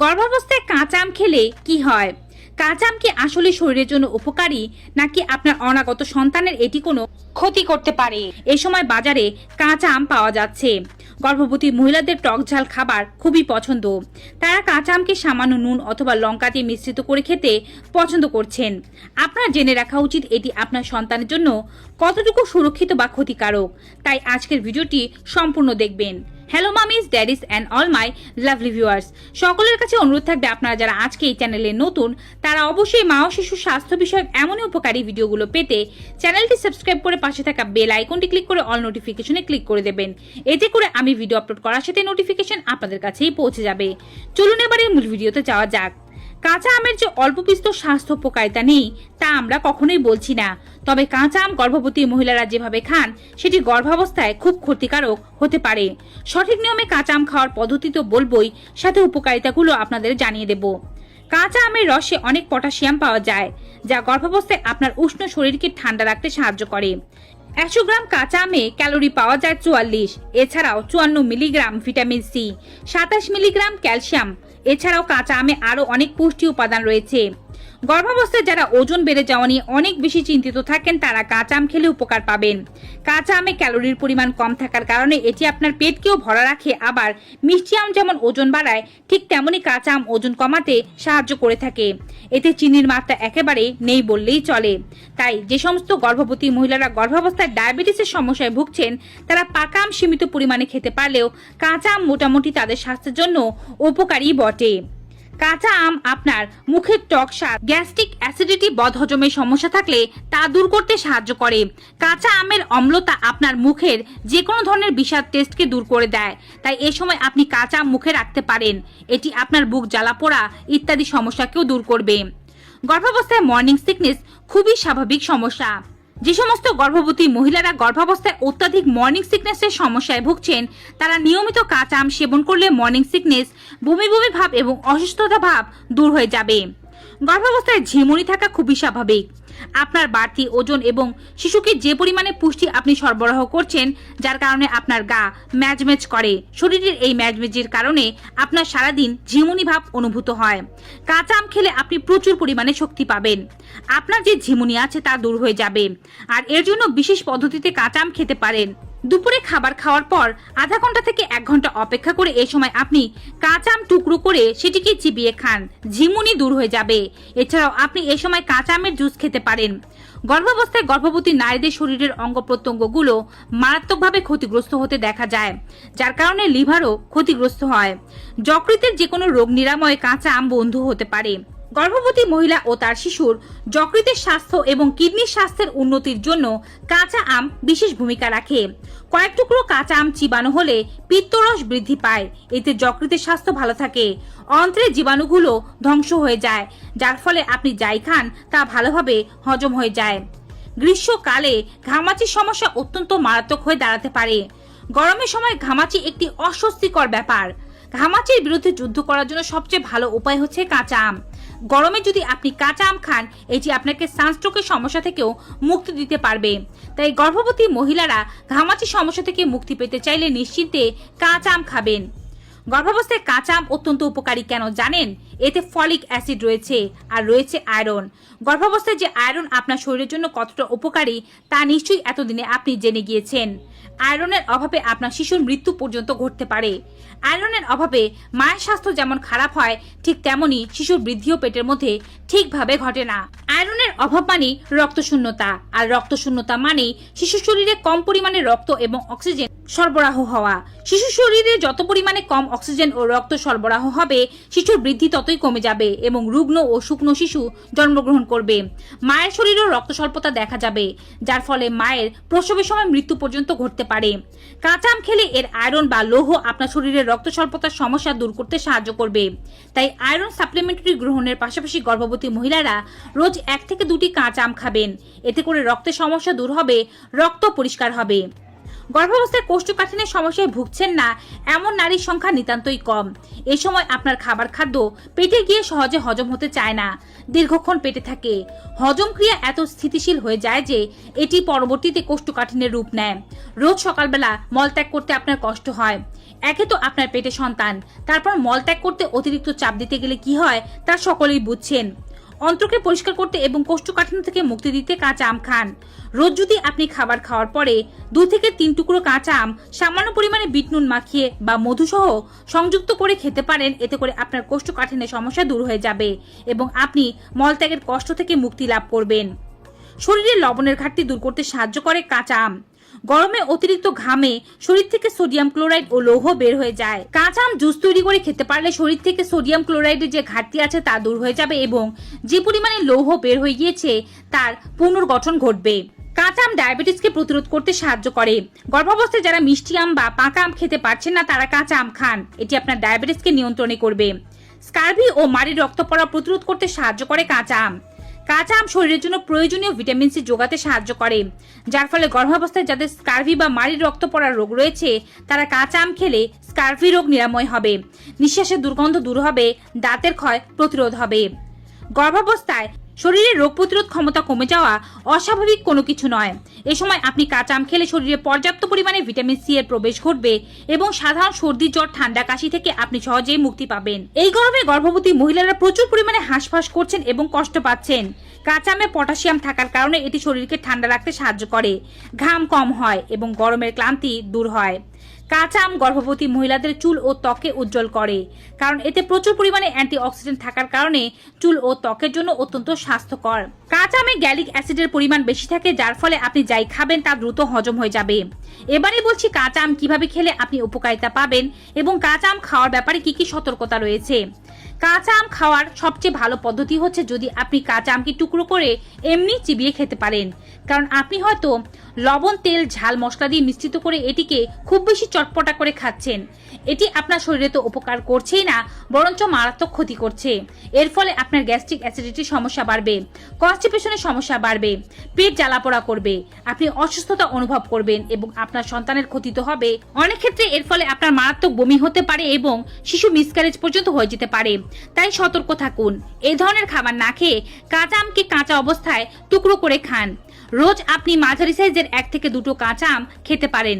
গর্ভাবস্থায় কাঁচা আম খেলে কি হয়? কাঁচা আম কি আসলে শরীরের জন্য উপকারী, নাকি আপনার অনাগত সন্তানের এটি কোনো ক্ষতি করতে পারে? এই সময় বাজারে কাঁচা আম পাওয়া যাচ্ছে। গর্ভবতী মহিলাদের টক ঝাল খাবার খুবই পছন্দ। তারা কাঁচা আমকে সামান্য নুন অথবা লঙ্কা দিয়ে মিশ্রিত করে খেতে পছন্দ করছেন। আপনার জেনে রাখা উচিত এটি আপনার সন্তানের জন্য কতটুকু সুরক্ষিত বা ক্ষতিকারক। তাই আজকের ভিডিওটি সম্পূর্ণ দেখবেন। Hello mummies daddies and all my lovely viewers সকলের কাছে অনুরোধ থাকবে আপনারা যারা আজকে এই চ্যানেলে নতুন, তারা অবশ্যই মা ও শিশু স্বাস্থ্য বিষয়ক এমনই উপকারী ভিডিওগুলো পেতে চ্যানেলটি সাবস্ক্রাইব করে পাশে থাকা বেল আইকনটি ক্লিক করে অল নোটিফিকেশনে ক্লিক করে দেবেন। এতে করে আমি ভিডিও আপলোড করার সাথে নোটিফিকেশন আপনাদের কাছেই পৌঁছে যাবে। চলুন এবারে মূল ভিডিওতে যাওয়া যাক। কাঁচা আমের যে অল্প বিস্তর স্বাস্থ্য উপকারিতা নেই, তা আমরা কখনোই বলছি না। তবে কাঁচা আম গর্ভবতী মহিলারা যেভাবে খান, সেটি গর্ভাবস্থায় খুব ক্ষতিকারক হতে পারে। সঠিক নিয়মে কাঁচা আম খাওয়ার পদ্ধতি তো বলবই, সাথে উপকারিতাগুলো আপনাদের জানিয়ে দেব। কাঁচা আমের রসে অনেক পটাশিয়াম পাওয়া যায়, যা গর্ভাবস্থায় আপনার উষ্ণ শরীরকে ঠান্ডা রাখতে সাহায্য করে। একশো গ্রাম কাঁচা আমে ক্যালোরি পাওয়া যায় চুয়াল্লিশ, এছাড়াও চুয়ান্ন মিলিগ্রাম ভিটামিন সি, সাতাশ মিলিগ্রাম ক্যালসিয়াম এছাড়াও কাঁচা আমে আরও অনেক পুষ্টি উপাদান রয়েছে। গর্ভাবস্থায় যারা ওজন বেড়ে যাওয়া নিয়ে অনেক বেশি চিন্তিত থাকেন, তারা কাঁচা আম খেলে উপকার পাবেন। কাঁচা আমে ক্যালোরির পরিমাণ কম থাকার কারণে এটি আপনার পেটকেও ভরা রাখে। আবার মিষ্টি আম যেমন ওজন বাড়ায়, ঠিক তেমনই কাঁচা আম ওজন কমাতে সাহায্য করে থাকে। এতে চিনির মাত্রা একেবারে নেই বললেই চলে। তাই যে সমস্ত গর্ভবতী মহিলারা গর্ভাবস্থায় ডায়াবেটিসের সমস্যায় ভুগছেন, তারা পাকা আম সীমিত পরিমাণে খেতে পারলেও কাঁচা আম মোটামুটি তাদের স্বাস্থ্যের জন্য উপকারী বটে। কাঁচা আম আপনার মুখের টক স্বাদ, গ্যাস্ট্রিক অ্যাসিডিটি বদহজমের সমস্যা থাকলে তা দূর করতে সাহায্য করে। কাঁচা আমের অম্লতা আপনার মুখের যে কোনো ধরনের বিষাদ টেস্টকে দূর করে দেয়। তাই এ সময় আপনি কাঁচা আম মুখে রাখতে পারেন। এটি আপনার বুক জ্বালা পোড়া ইত্যাদি সমস্যাকেও দূর করবে। গর্ভাবস্থায় মর্নিং সিকনেস খুবই স্বাভাবিক সমস্যা। যে সমস্ত গর্ভবতী মহিলারা গর্ভাবস্থায় অত্যাধিক মর্নিং সিকনেসের সমস্যায় ভুগছেন, তারা নিয়মিত কাঁচা, আম সেবন করলে মর্নিং সিকনেস বমি বমি ভাব এবং অসুস্থতা ভাব দূর হয়ে যাবে। গর্ভাবস্থায় ঝিমুনি থাকা খুবই স্বাভাবিক। আপনার বাড়তি ওজন এবং শিশুকে যে পরিমাণে পুষ্টি আপনি সরবরাহ করছেন, যার কারণে আপনার গা ম্যাজমেজ করে। শরীরের এই ম্যাজমেজের কারণে আপনার সারাদিন ঝিমুনি ভাব অনুভূত হয়। কাঁচা আম খেলে আপনি প্রচুর পরিমাণে শক্তি পাবেন। আপনার যে ঝিমুনি আছে তা দূর হয়ে যাবে। আর এর জন্য বিশেষ পদ্ধতিতে কাঁচা আম খেতে পারেন। দুপুরে খাবার খাওয়ার পর আধা ঘণ্টা থেকে এক ঘণ্টা অপেক্ষা করে এই সময় আপনি কাঁচা আম টুকরো করে সেটিকে চিবিয়ে খান। ঝিমুনি দূর হয়ে যাবে। এছাড়াও আপনি এই সময় কাঁচা আমের জুস খেতে পারেন। গর্ভাবস্থায় গর্ভবতী নারীদের শরীরের অঙ্গ প্রত্যঙ্গগুলো মারাত্মকভাবে ক্ষতিগ্রস্ত হতে দেখা যায়, যার কারণে লিভারও ক্ষতিগ্রস্ত হয়। যকৃতের যে কোনো রোগ নিরাময়ে কাঁচা আম বন্ধু হতে পারে। গর্ভবতী মহিলা ও তার শিশুর যকৃতের স্বাস্থ্য এবং কিডনির স্বাস্থ্যের উন্নতির জন্য কাঁচা আম বিশেষ ভূমিকা রাখে। কয়েক টুকরো কাঁচা আম চিবানো হলে পিত্তরস বৃদ্ধি পায়। এতে যকৃতের স্বাস্থ্য ভালো থাকে। অন্ত্রের জীবাণুগুলো ধ্বংস হয়ে যায়, যার ফলে আপনি যাই খান তা ভালোভাবে হজম হয়ে যায়। গ্রীষ্মকালে ঘামাচির সমস্যা অত্যন্ত মারাত্মক হয়ে দাঁড়াতে পারে। গরমের সময় ঘামাচি একটি অস্বস্তিকর ব্যাপার। ঘামাচির বিরুদ্ধে যুদ্ধ করার জন্য সবচেয়ে ভালো উপায় হচ্ছে কাঁচা আম। গরমে যদি আপনি কাঁচা আম খান এটি আপনাকে সানস্ট্রোকের সমস্যা থেকেও মুক্তি দিতে পারবে। তাই গর্ভবতী মহিলারা ঘামাচি সমস্যা থেকে মুক্তি পেতে চাইলে নিশ্চিন্তে কাঁচা আম খাবেন। গর্ভাবস্থায় কাঁচা আম অত্যন্ত উপকারী কেন জানেন? এতে ফলিক অ্যাসিড রয়েছে আর রয়েছে আয়রন। গর্ভাবস্থায় যে আয়রন আপনার শরীরের জন্য কতটা উপকারী তা নিশ্চয়ই এতদিনে আপনি জেনে গিয়েছেন। আয়রনের অভাবে আপনার শিশুর মৃত্যু পর্যন্ত ঘটতে পারে। আয়রনের অভাবে মায়ের স্বাস্থ্য যেমন খারাপ হয়, ঠিক তেমনি শিশুর বৃদ্ধিও পেটের মধ্যে ঠিকভাবে ঘটে না। আয়রনের অভাব মানে রক্তশূন্যতা, আর রক্তশূন্যতা মানে শিশু শরীরে কম পরিমাণে রক্ত এবং অক্সিজেন সরবরাহ হওয়া। শিশু শরীরে যত পরিমাণে কম অক্সিজেন ও রক্ত সরবরাহ হবে, শিশুর বৃদ্ধি ততই কমে যাবে এবং রুগ্ন ও শুকনো শিশু জন্মগ্রহণ করবে। মায়ের শরীরেও রক্ত স্বল্পতা দেখা যাবে, যার ফলে মায়ের প্রসবের সময় মৃত্যু পর্যন্ত ঘটতে পারে। কাঁচাম খেলে এর আয়রন বা লৌহ আপনার শরীরের রক্ত স্বল্পতার সমস্যা দূর করতে সাহায্য করবে। তাই আয়রন সাপ্লিমেন্টারি গ্রহণের পাশাপাশি গর্ভবতী মহিলারা রোজ এক থেকে দুটি কাঁচা আম খাবেন। এতে করে রক্তের সমস্যা দূর হবে, রক্ত পরিষ্কার হবে। গর্ভাবস্থায় কোষ্ঠকাঠিন্যের সমস্যায় ভুগছেন না, এমন নারীর সংখ্যা নিতান্তই কম। এই সময় আপনার খাবার খাদ্য পেটে গিয়ে সহজে হজম হতে চায় না, দীর্ঘক্ষণ পেটে থাকে। হজম ক্রিয়া এত স্থিতিশীল হয়ে যায় যে এটি পরবর্তীতে কোষ্ঠকাঠিন্যের রূপ নেয়। রোজ সকালবেলা মলত্যাগ করতে আপনার কষ্ট হয়। একে তো আপনার পেটে সন্তান, তারপর মলত্যাগ করতে অতিরিক্ত চাপ দিতে গেলে কি হয় তা সকলেই বুঝছেন। অন্ত্রকে পরিষ্কার করতে এবং কোষ্ঠকাঠিন্য থেকে মুক্তি দিতে কাঁচা আম খান। রোজ যদি আপনি খাবার খাওয়ার পরে দু থেকে তিন টুকরো কাঁচা আম সামান্য পরিমাণে বিট নুন মাখিয়ে বা মধুসহ সংযুক্ত করে খেতে পারেন, এতে করে আপনার কোষ্ঠকাঠিন্যের সমস্যা দূর হয়ে যাবে এবং আপনি মলত্যাগের কষ্ট থেকে মুক্তি লাভ করবেন। শরীরে লবণের ঘাটতি দূর করতে সাহায্য করে কাঁচা আম। গরমে অতিরিক্ত ঘামে শরীর থেকে সোডিয়াম ক্লোরাইড ও লৌহ বের হয়ে যায়। কাঁচা আম জুস তৈরি করে খেতে পারলে শরীর থেকে সোডিয়াম ক্লোরাইডের যে ঘাটতি আছে তা দূর হয়ে যাবে এবং যে পরিমাণে লৌহ বের হয়ে গিয়েছে তার পুনর্গঠন ঘটবে। কাঁচা আম ডায়াবেটিসকে প্রতিরোধ করতে সাহায্য করে। গর্ভাবস্থায় যারা মিষ্টি আম বা পাকা আম খেতে পারছেন না, তারা কাঁচা আম খান। এটি আপনার ডায়াবেটিসকে নিয়ন্ত্রণে করবে। স্কার্ভি ও মাড়ির রক্ত পড়া প্রতিরোধ করতে সাহায্য করে কাঁচা আম। কাঁচা আম শরীরের জন্য প্রয়োজনীয় ভিটামিন সি যোগাতে সাহায্য করে। যার ফলে গর্ভাবস্থায় যাদের স্কার্ভি বা মাড়ির রক্ত পড়ার রোগ রয়েছে, তারা কাঁচা আম খেলে স্কার্ভি রোগ নিরাময় হবে। নিঃশ্বাসের দুর্গন্ধ দূর হবে, দাঁতের ক্ষয় প্রতিরোধ হবে। গর্ভাবস্থায় শরীরের রোগ প্রতিরোধ ক্ষমতা কমে যাওয়া অস্বাভাবিক কোনো কিছু নয়। এ সময় আপনি কাঁচা আম খেলে শরীরে পর্যাপ্ত পরিমাণে ভিটামিন সি এর প্রবেশ ঘটবে এবং সাধারণ সর্দি, জ্বর, ঠান্ডা, কাশি থেকে আপনি সহজেই মুক্তি পাবেন। এই গরমে গর্ভবতী মহিলারা প্রচুর পরিমাণে হাঁসফাঁস করছেন এবং কষ্ট পাচ্ছেন। কাঁচা আমে পটাশিয়াম থাকার কারণে এটি শরীরকে ঠান্ডা রাখতে সাহায্য করে। ঘাম কম হয় এবং গরমের ক্লান্তি দূর হয়। কাঁচা আম গর্ভবতী মহিলাদের চুল ও ত্বকে উজ্জ্বল করে। কারণ এতে প্রচুর পরিমাণে অ্যান্টিঅক্সিডেন্ট থাকার কারণে চুল ও ত্বকের জন্য অত্যন্ত স্বাস্থ্যকর। কাঁচা আমে গ্যালিক অ্যাসিডের পরিমাণ বেশি থাকে, যার ফলে আপনি যাই খাবেন তা দ্রুত হজম হয়ে যাবে। এবারে বলছি কাঁচা আম কীভাবে খেলে আপনি উপকারিতা পাবেন এবং কাঁচা আম খাওয়ার ব্যাপারে কি কি সতর্কতা রয়েছে? কাঁচা আম খাওয়ার সবচেয়ে ভালো পদ্ধতি হচ্ছে যদি আপনি কাঁচা আমকে টুকরো করে এমনি চিবিয়ে খেতে পারেন। কারণ আপনি হয়তো লবণ, তেল, ঝাল, মশলা দিয়ে মিশ্রিত করে এটিকে খুব বেশি চটপটা করে খাচ্ছেন। এটি আপনার শরীরে তো উপকার করছেই না, বরঞ্চ মারাত্মক ক্ষতি করছে। এর ফলে আপনার গ্যাস্ট্রিক অ্যাসিডিটির সমস্যা বাড়বে, কনস্টিপেশনের সমস্যা বাড়বে, পেট জ্বালাপোড়া করবে, আপনি অসুস্থতা অনুভব করবেন এবং আপনার সন্তানের ক্ষতি তো হবে। অনেক ক্ষেত্রে এর ফলে আপনার মারাত্মক বমি হতে পারে এবং শিশু মিসক্যারেজ পর্যন্ত হয়ে যেতে পারে। তাই সতর্ক থাকুন। এই ধরনের খাবার না খেয়ে কাঁচা আমকে কাঁচা অবস্থায় টুকরো করে খান। রোজ আপনি মাঝারি সাইজের এক থেকে দুটো কাঁচা আম খেতে পারেন।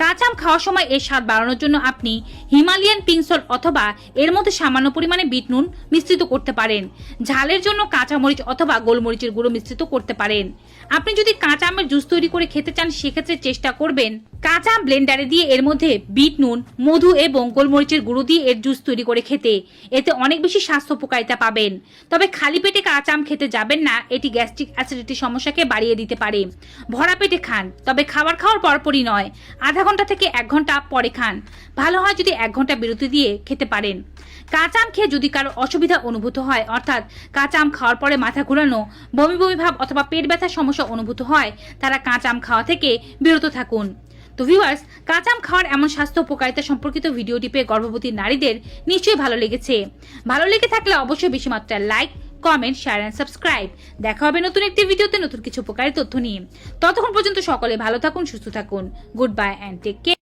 কাঁচা আম খাওয়ার সময় এর স্বাদ বাড়ানোর জন্য আপনি হিমালয়ান পিংসল অথবা এর মধ্যে সামান্য পরিমাণে বিট নুন মিশ্রিত করতে পারেন। ঝালের জন্য কাঁচা মরিচ অথবা গোলমরিচের গুঁড়ো মিশ্রিত করতে পারেন। আপনি যদি কাঁচা আমের জুস তৈরি করে খেতে চান, সেক্ষেত্রে চেষ্টা করবেন কাঁচা ব্লেন্ডারে দিয়ে এর মধ্যে বিট নুন, মধু এবং গোলমরিচের গুঁড়ো দিয়ে এর জুস তৈরি করে খেতে। এতে অনেক বেশি স্বাস্থ্য উপকারিতা পাবেন। তবে খালি পেটে কাঁচা আম খেতে যাবেন না, এটি গ্যাস্ট্রিক অ্যাসিডিটির সমস্যাকে বাড়িয়ে দিতে পারে। ভরা পেটে খান, তবে খাবার খাওয়ার পরপরই নয়, আধা ঘণ্টা থেকে এক ঘণ্টা পরে খান। ভালো হয় যদি এক ঘণ্টা বিরতি দিয়ে খেতে পারেন। কাঁচা আম খেয়ে যদি কারও অসুবিধা অনুভূত হয়, অর্থাৎ কাঁচা আম খাওয়ার পরে মাথা ঘুরানো, বমি বমি ভাব অথবা পেট ব্যথার সমস্যা অনুভূত হয়, তারা কাঁচা আম খাওয়া থেকে বিরত থাকুন। তো ভিউয়ার্স কাঁচাম খাওয়ার এমন স্বাস্থ্য উপকারিতা সম্পর্কিত ভিডিওটি পেয়ে গর্ভবতী নারীদের নিশ্চয়ই ভালো লেগেছে। ভালো লেগে থাকলে অবশ্যই বেশি মাত্রায় like comment share and subscribe দেখা হবে নতুন একটি ভিডিওতে নতুন কিছু উপকারী তথ্য নিয়ে। ততক্ষণ পর্যন্ত সকলে ভালো থাকুন, সুস্থ থাকুন। Good bye and take care